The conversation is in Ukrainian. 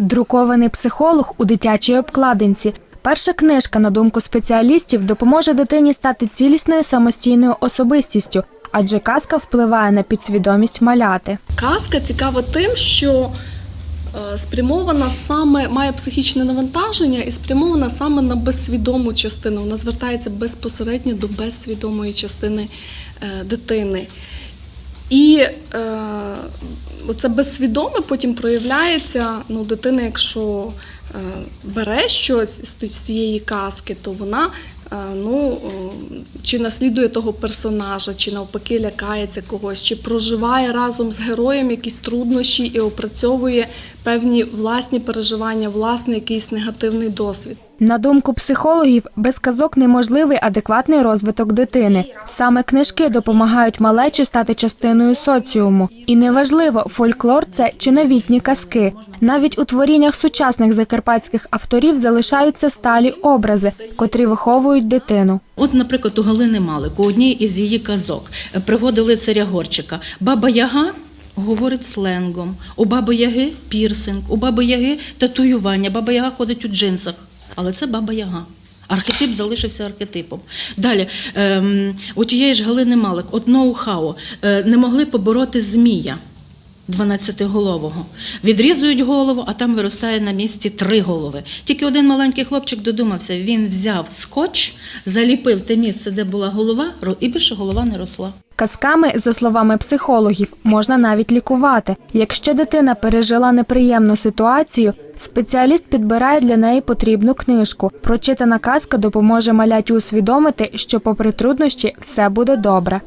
Друкований психолог у дитячій обкладинці. Перша книжка, на думку спеціалістів, допоможе дитині стати цілісною самостійною особистістю, адже казка впливає на підсвідомість маляти. Казка цікава тим, що е, спрямована саме має психічне навантаження і спрямована саме на безсвідому частину. Вона звертається безпосередньо до безсвідомої частини е, дитини. І е, це безсвідоме потім проявляється. Ну, дитина, якщо е, бере щось з цієї казки, то вона е, ну, чи наслідує того персонажа, чи навпаки лякається когось, чи проживає разом з героєм якісь труднощі і опрацьовує певні власні переживання, власний якийсь негативний досвід. На думку психологів, без казок неможливий адекватний розвиток дитини. Саме книжки допомагають малечі стати частиною соціуму. І неважливо, фольклор це чи новітні казки. Навіть у творіннях сучасних закарпатських авторів залишаються сталі образи, котрі виховують дитину. От, наприклад, у Галини Малик, у одній із її казок, е, пригоди лицаря Горчика, баба Яга говорить сленгом, у баби Яги пірсинг, у баби Яги татуювання, баба Яга ходить у джинсах, але це баба Яга. Архетип залишився архетипом. Далі, ем, у тієї ж Галини Малик, от ноу-хау, е, не могли побороти змія. 12-голового. Відрізують голову, а там виростає на місці три голови. Тільки один маленький хлопчик додумався, він взяв скотч, заліпив те місце, де була голова, і більше голова не росла. Казками, за словами психологів, можна навіть лікувати. Якщо дитина пережила неприємну ситуацію, спеціаліст підбирає для неї потрібну книжку. Прочитана казка допоможе маляті усвідомити, що попри труднощі все буде добре.